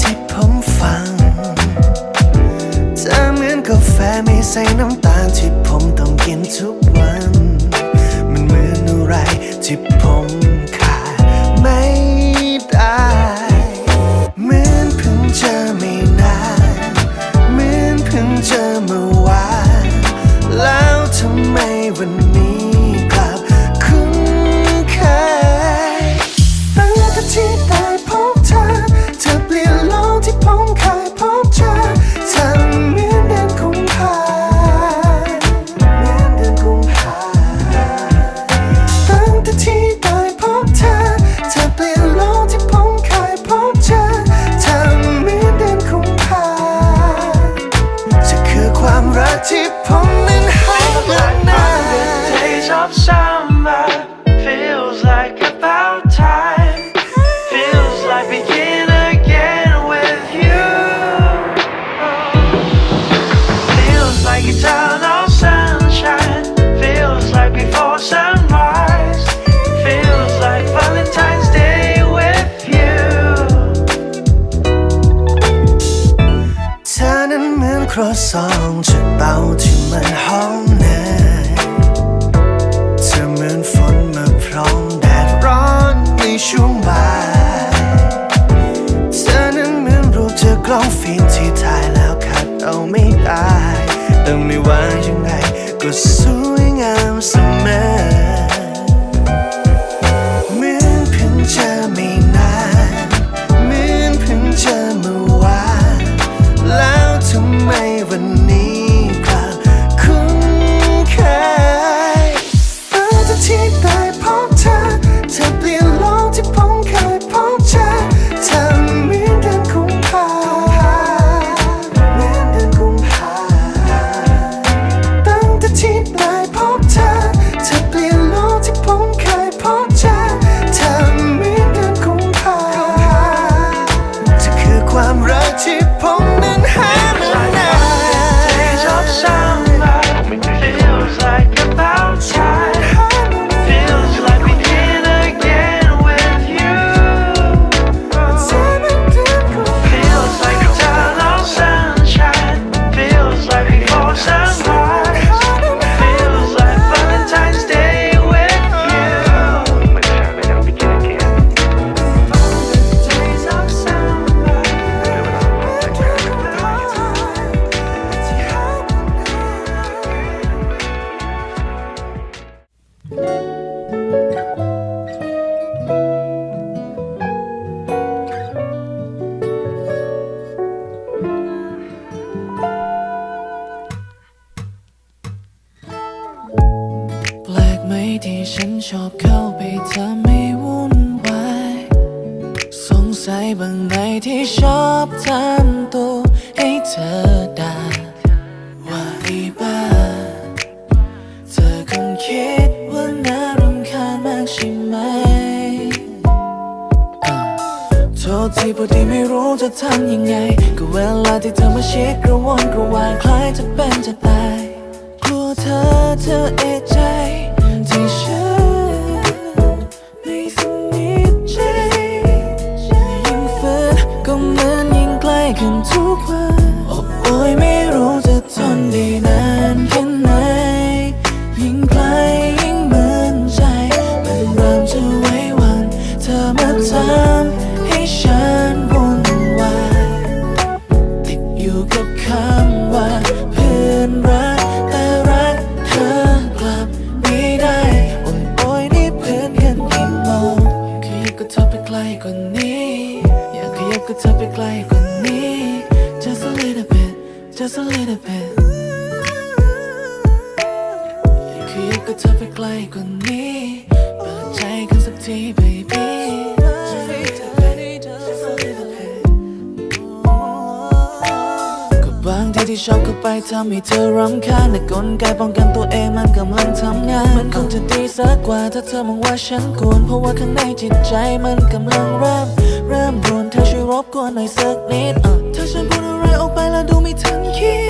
ที่ผมฟังจะเหมือนกาแฟไม่ใส่น้ำตาลที่ผมต้องกินทุกวัน มันเหมือนอะไรที่ผมขาดไม่ได้เหมือนเพิ่งเจอไม่นานเหมือนเพิ่งเจอเมื่อวานแล้วทำไมวันนี้ สอนครัวซองจะเบาที่มันหอมเนยเธอเหมือนฝนมาพร้อมแดดร้อนในช่วงบ่ายเธอนั้นเหมือนรูปจากกล้องฟิล์มที่ถ่ายแล้วขัดเอาไม่ได้แต่ไม่ ความรักที่ผมนั้นหา ฉันชอบเข้าไปทำให้วุ่นวายสงสัยบางไหมที่ชอบทำตัวให้เธอด่าว่าไอ้บ้า เธอคงคิดว่าน่ารำคาญมากใช่ไหมอะโทษที่พอดีไม่รู้จะทำยังไง ก็เวลาที่เธอมาเช็คกระวนกระวายคล้ายจะเป็นจะตาย กลัวเธอเธอเอะใจ ยิ่งใกล้ เธอไปไกลกว่านี้เปิดใจกันสักที baby ก็บางทีที่ชอบเข้าไปทำให้เธอรำคาญแต่กลไกป้องกันตัวเองมันกำลังทำงาน มันคงจะดีสักกว่าถ้าเธอมองว่าฉันกวนเพราะว่าข้างในจิตใจมันกำลังเริ่มเริ่มรวนเธอช่วยรบกวนหน่อยสักนิดอะถ้าฉันพูดอะไรออกไปแล้วดูไม่ทันคิด